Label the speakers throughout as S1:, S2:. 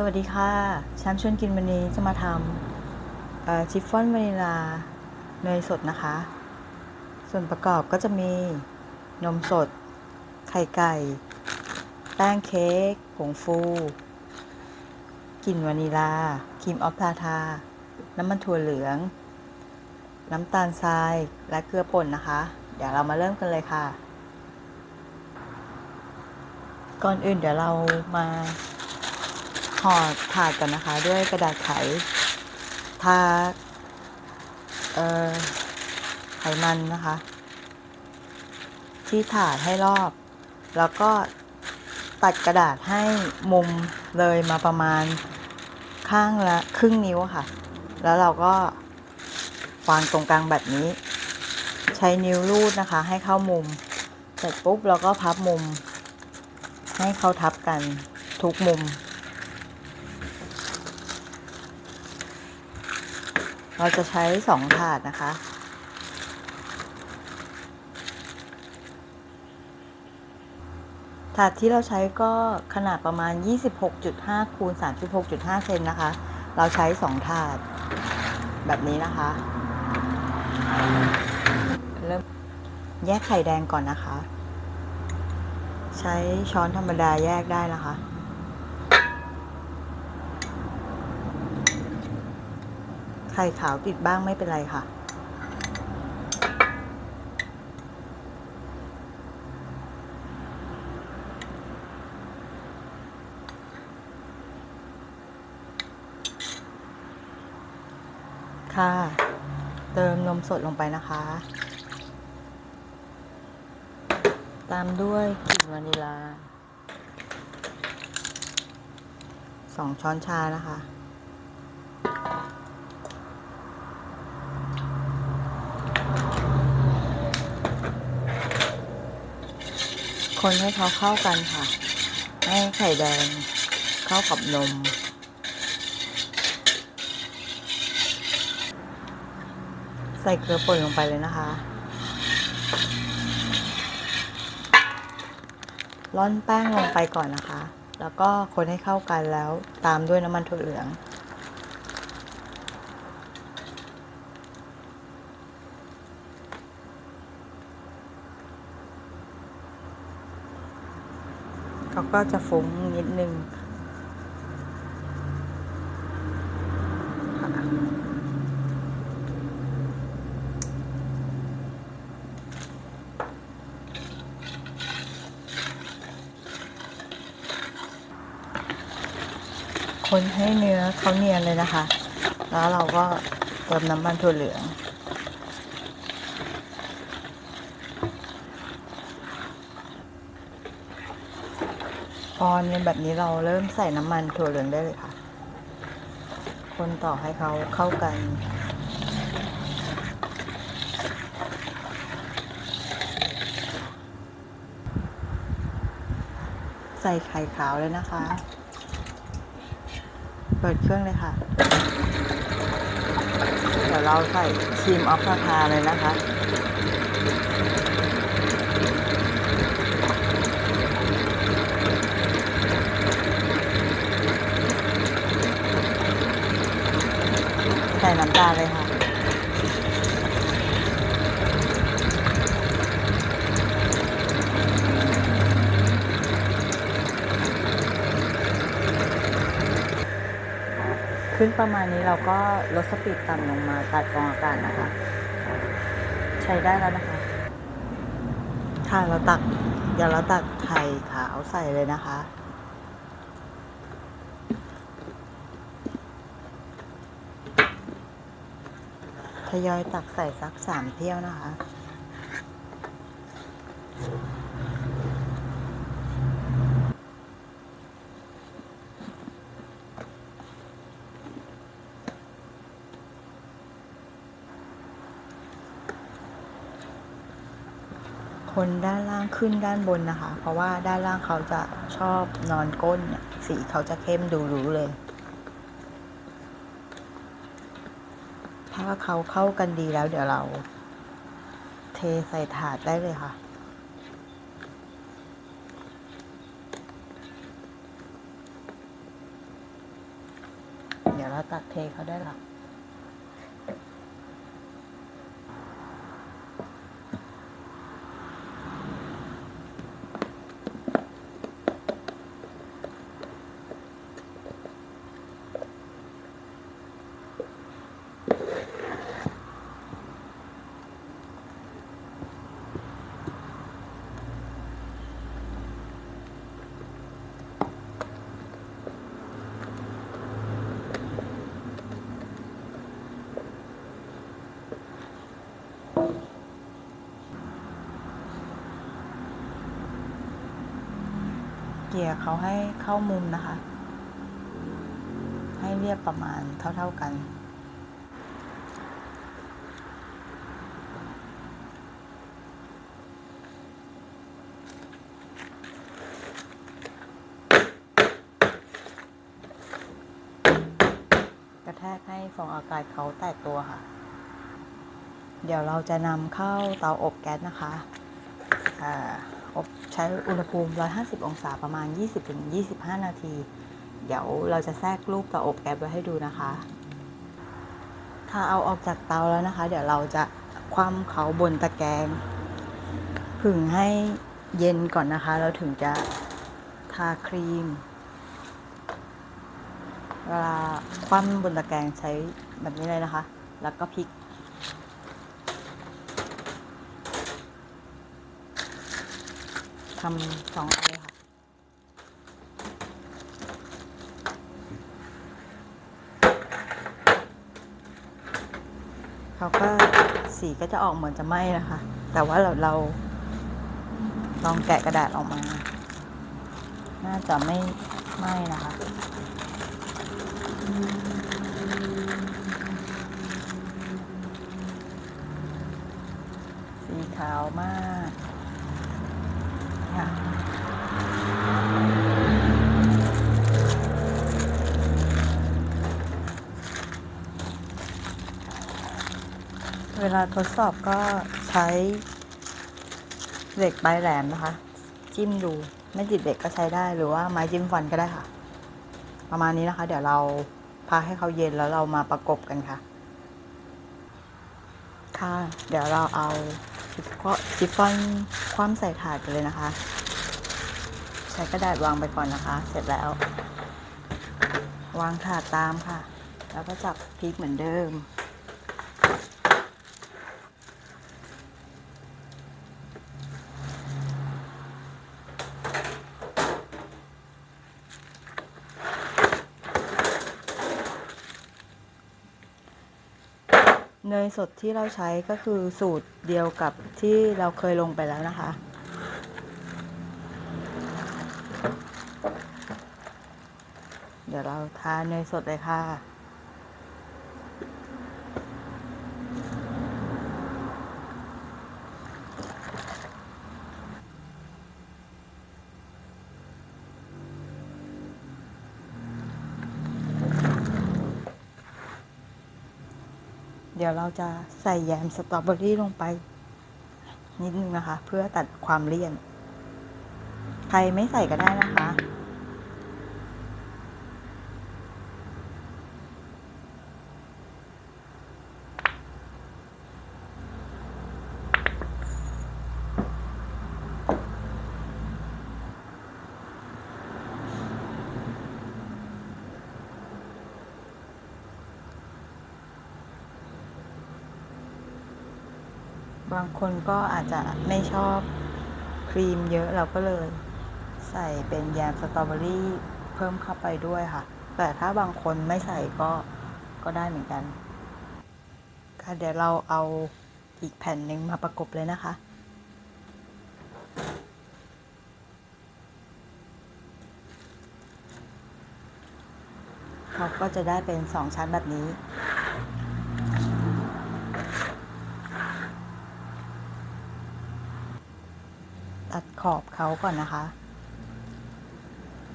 S1: สวัสดีค่ะฉันชวนกินวันนี้จะมาทำชิฟฟ่อนวานิลาเนยสดนะคะ ส่วนประกอบก็จะมีนมสด ไข่ไก่ แป้งเค้ก ผงฟู กลิ่นวานิลา ครีมออฟทาทา น้ำมันถั่วเหลือง น้ำตาลทราย และเกลือป่นนะคะ เดี๋ยวเรามาเริ่มกันเลยค่ะ ก่อนอื่นเดี๋ยวเรามา ห่อถาดก่อนนะคะ ด้วยกระดาษไขทาเอ่อไขมันนะคะ ที่ถาดให้รอบ แล้วก็ตัดกระดาษให้มุมเลยมาประมาณข้างละครึ่งนิ้วค่ะ แล้วเราก็วางตรงกลางแบบนี้ ใช้นิ้วรูดนะคะ ให้เข้ามุม เสร็จปุ๊บเราก็พับมุม ให้เขาทับกันทุกมุม เราจะใช้สองถาดนะคะ ถาดที่เราใช้ก็ขนาดประมาณ 26.5 คูณ 36.5 เซนนะคะ เราใช้สองถาดแบบนี้นะคะ เริ่มแยกไข่แดงก่อนนะคะ ใช้ช้อนธรรมดาแยกได้นะคะ ข่ขาวติดบ้างไม่เป็นไรค่ะ ค่ะ เติมนมสดลงไปนะคะ ตามด้วยกลิ่นวานิลา สองช้อนชานะคะ คนให้เขาเข้ากันค่ะ ให้ไข่แดงเข้ากับนม ใส่เกลือป่นลงไปเลยนะคะ ร่อนแป้งลงไปก่อนนะคะ แล้วก็คนให้เข้ากันแล้วตามด้วยน้ำมันถั่วเหลือง เขาก็จะฟุ้งนิดนึงค่ะคนให้เนื้อเขาเนียนเลยนะคะ แล้วเราก็เติมน้ำมันถั่วเหลือง พอเนี่ยแบบนี้เราเริ่มใส่น้ำมันถั่วเหลืองได้เลยค่ะ คนต่อให้เขาเข้ากัน ใส่ไข่ขาวเลยนะคะ เปิดเครื่องเลยค่ะ เดี๋ยวเราใส่ครีมออฟราคาเลยนะคะ ใส่น้ำตาลเลยค่ะ ขึ้นประมาณนี้เราก็ลดสปีดต่ำลงมาตัดฟองอากาศนะคะ ใช้ได้แล้วนะคะ ค่ะเราตัก เดี๋ยวเราตักไข่ขาวใส่เลยนะคะ ยอยตักใส่สักสามเที่ยวนะคะ คนด้านล่างขึ้นด้านบนนะคะ เพราะว่าด้านล่างเขาจะชอบนอนก้นเนี่ยสีเขาจะเข้มดูรู้เลย ถ้าเขาเข้ากันดีแล้ว เดี๋ยวเรา เทใส่ถาดได้เลยค่ะ เดี๋ยวเราตักเทเขาได้หรอ เกี่ยเขาให้เข้ามุมนะคะ ให้เรียบประมาณเท่า ๆกันกระแทกให้ฟองอากาศเขาแตกตัวค่ะ เดี๋ยวเราจะนำเข้าเตาอบแก๊สนะคะ อ่า อบใช้อุณหภูมิ 150 องศาประมาณ 20-25 นาที เดี๋ยวเราจะแทรกรูปเตาอบแก๊สไว้ให้ดูนะคะ ถ้าเอาออกจากเตาแล้วนะคะ เดี๋ยวเราจะคว่ำเขาบนตะแกรงผึ่งให้เย็นก่อนนะคะ เราถึงจะทาครีม เวลาคว่ำบนตะแกรงใช้แบบนี้เลยนะคะ แล้วก็พลิก ทำสองอันเลยค่ะ เขาก็สีก็จะออกเหมือนจะไหม้นะคะ แต่ว่าเราเรา ลองแกะกระดาษออกมา น่าจะไม่ไหม้นะคะสีขาวมากค่ะเวลาทดสอบก็ใช้เหล็กปลายแหลมนะคะ จิ้มดูไม่ติดเหล็กก็ใช้ได้หรือว่าไม้จิ้มฟันก็ได้ค่ะ ประมาณนี้นะคะ เดี๋ยวเราพาให้เขาเย็นแล้วเรามาประกบกันค่ะ ค่ะ เดี๋ยวเราเอาชิฟฟอนชิฟฟ่อนคว่ำใส่ถาดกันเลยนะคะ ใช้กระดาษวางไปก่อนนะคะ เสร็จแล้ว วางถาดตามค่ะ แล้วก็จับพลิกเหมือนเดิม สดที่เราใช้ก็คือสูตรเดียวกับที่เราเคยลงไปแล้วนะคะ เดี๋ยวเราทานเนยสดเลยค่ะ ดี๋ยวเราจะใส่แยมสตรอเบอรี่ลงไป นิดนึงนะคะ เพื่อตัดความเลี่ยน ใครไม่ใส่ก็ได้นะคะ บางคนก็อาจจะไม่ชอบครีมเยอะเราก็เลย ใส่เป็นแยมสตรอเบอรี่เพิ่มเข้าไปด้วยค่ะ แต่ถ้าบางคนไม่ใส่ก็ก็ได้เหมือนกัน ค่ะเดี๋ยวเราเอาอีกแผ่นหนึ่งมาประกบเลยนะคะเขาก็จะได้เป็นสองชั้นแบบนี้ ตัดขอบเขาก่อนนะคะ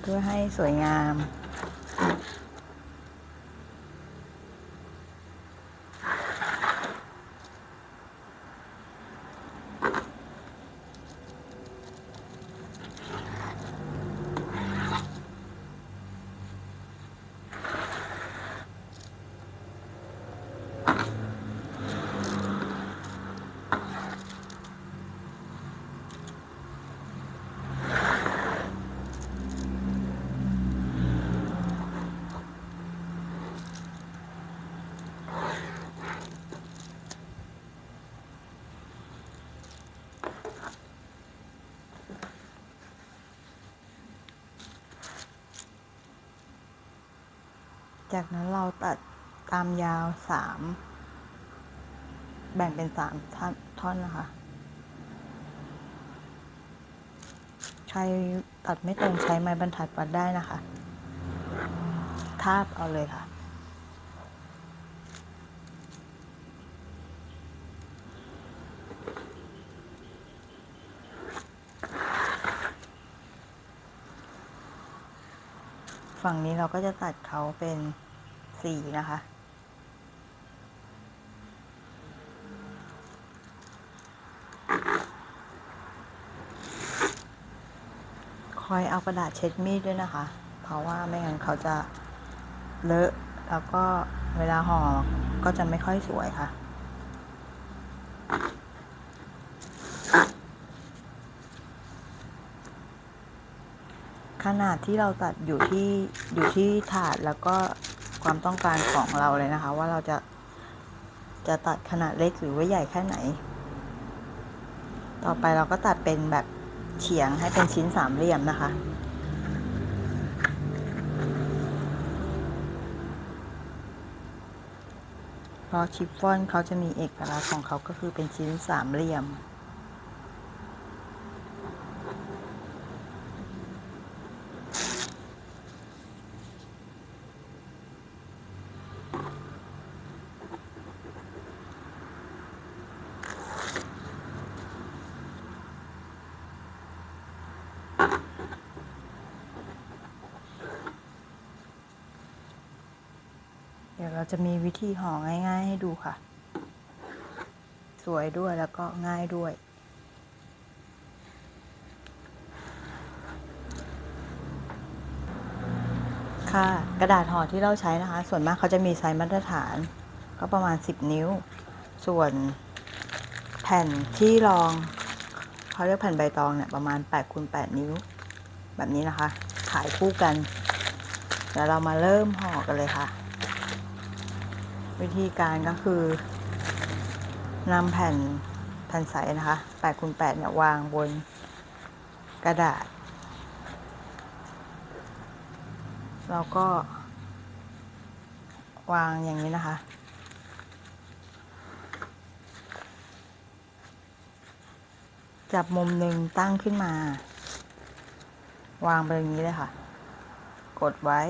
S1: เพื่อให้สวยงาม จากนั้นเราตัดตามยาวสามแบ่งเป็นสามท่อนนนะคะ ใช้ตัดไม่ตรงใช้ไม้บรรทัดวัดได้นะคะ ทาบเอาเลยค่ะฝั่งนี้เราก็จะตัดเขาเป็น สีนะคะ คอยเอากระดาษเช็ดมีดด้วยนะคะ เพราะว่าไม่งั้นเขาจะเลอะ แล้วก็เวลาห่อก็จะไม่ค่อยสวยค่ะขนาดที่เราตัดอยู่ที่อยู่ที่ถาดแล้วก็ ความต้องการของเราเลยนะคะ ว่าเราจะจะตัดขนาดเล็กหรือว่าใหญ่แค่ไหน ต่อไปเราก็ตัดเป็นแบบเฉียงให้เป็นชิ้นสามเหลี่ยมนะคะ เพราะชิฟฟ่อนเขาจะมีเอกลักษณ์ของเขาก็คือเป็นชิ้นสามเหลี่ยม ดี๋ยวเราจะมีวิธีห่อง่าย ๆ ให้ดูค่ะ สวยด้วยแล้วก็ง่ายด้วย ค่ะ กระดาษห่อที่เราใช้นะคะ ส่วนมากเขาจะมีไซส์มาตรฐาน ก็ประมาณ 10 นิ้ว ส่วนแผ่นที่รองเขาเรียกแผ่นใบตองเนี่ยประมาณ8คูณ8นิ้ว แบบนี้นะคะ ขายคู่กันเดี๋ยวเรามาเริ่มห่อกันเลยค่ะ วิธีการก็คือนำแผ่นแผ่นใสนะคะ8คูณ8เนี่ยวางบนกระดาษ แล้วก็ วางอย่างนี้นะคะ จับมุมหนึ่งตั้งขึ้นมา วางไปอย่างนี้เลยค่ะ กดไว้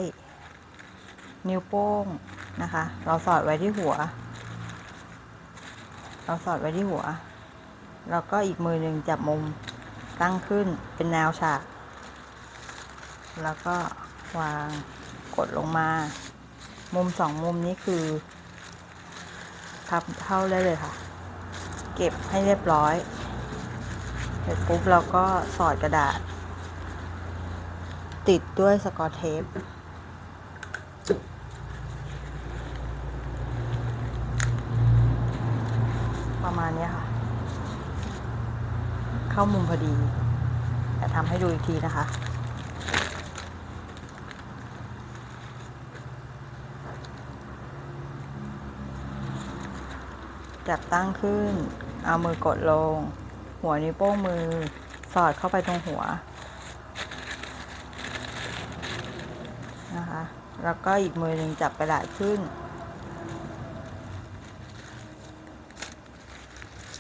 S1: นิ้วโป้งนะคะ เราสอดไว้ที่หัว เราสอดไว้ที่หัว แล้วก็อีกมือหนึ่งจับมุมตั้งขึ้นเป็นแนวฉาก แล้วก็วางกดลงมา มุมสองมุมนี้คือพับเท่าได้เลยค่ะ เก็บให้เรียบร้อย เสร็จปุ๊บเราก็สอดกระดาษ ติดด้วยสกอตเทป ประ มาณเนี้ค่ะ เข้ามุมพอดีแต่ทำให้ดูอีกทีนะคะ จับตั้งขึ้น เอามือกดลง หัวนิ้วโป้งมือ สอดเข้าไปตรงหัวนะคะ แล้วก็อีกมือหนึ่งจับกระดาษขึ้น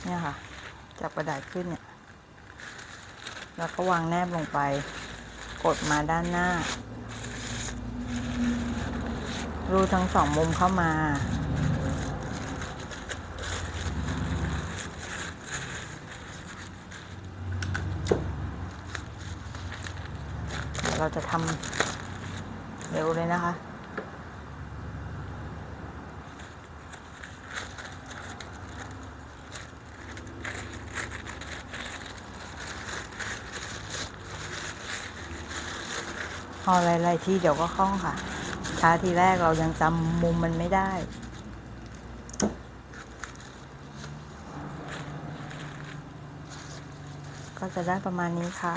S1: เนี่ยค่ะ จับกระดาษขึ้นเนี่ย แล้วก็วางแนบลงไป กดมาด้านหน้า รูทั้งสองมุมเข้ามาเราจะทำเร็วเลยนะคะ พอหลายๆที่เดี๋ยวก็คล่องค่ะ ช้าทีแรกเรายังจำมุมมันไม่ได้ก็จะได้ประมาณนี้ค่ะ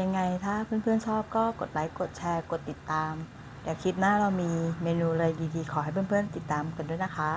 S1: ยังไงถ้าเพื่อนๆชอบก็กดไลค์ กดแชร์ กดติดตาม เดี๋ยวคลิปหน้าเรามีเมนูอะไรดีๆ ขอให้เพื่อนๆติดตามกันด้วยนะคะ